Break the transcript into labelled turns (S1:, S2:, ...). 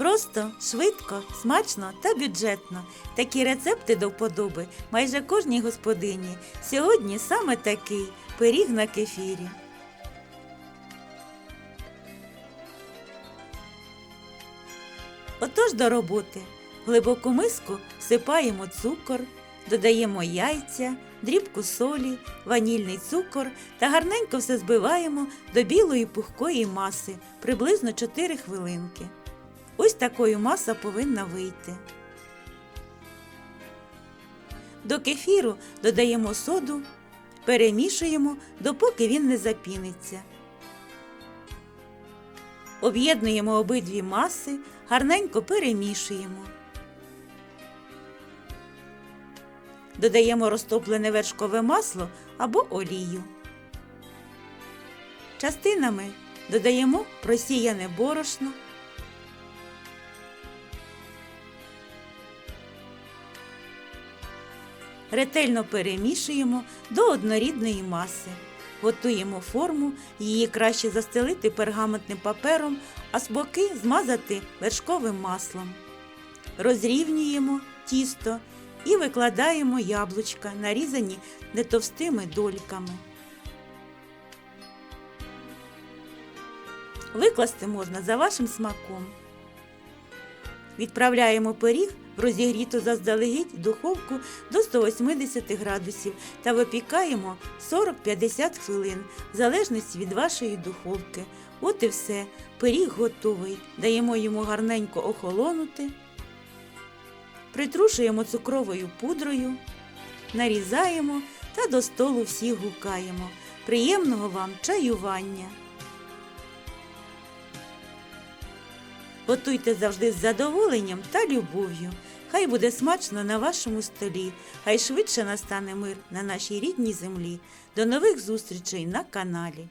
S1: Просто, швидко, смачно та бюджетно. Такі рецепти до вподоби майже кожній господині. Сьогодні саме такий пиріг на кефірі. Отож до роботи. В глибоку миску всипаємо цукор, додаємо яйця, дрібку солі, ванільний цукор та гарненько все збиваємо до білої пухкої маси приблизно 4 хвилинки. Ось такою маса повинна вийти. До кефіру додаємо соду, перемішуємо, допоки він не запіниться. Об'єднуємо обидві маси, гарненько перемішуємо. Додаємо розтоплене вершкове масло або олію. Частинами додаємо просіяне борошно. Ретельно перемішуємо до однорідної маси. Готуємо форму, її краще застелити пергаментним папером, а з боки змазати вершковим маслом. Розрівнюємо тісто і викладаємо яблучка, нарізані нетовстими дольками. Викласти можна за вашим смаком. Відправляємо пиріг розігріту заздалегідь духовку до 180 градусів та випікаємо 40-50 хвилин, в залежності від вашої духовки. От і все. Пиріг готовий. Даємо йому гарненько охолонути. Притрушуємо цукровою пудрою, нарізаємо та до столу всіх гукаємо. Приємного вам чаювання! Готуйте завжди з задоволенням та любов'ю. Хай буде смачно на вашому столі, хай швидше настане мир на нашій рідній землі. До нових зустрічей на каналі.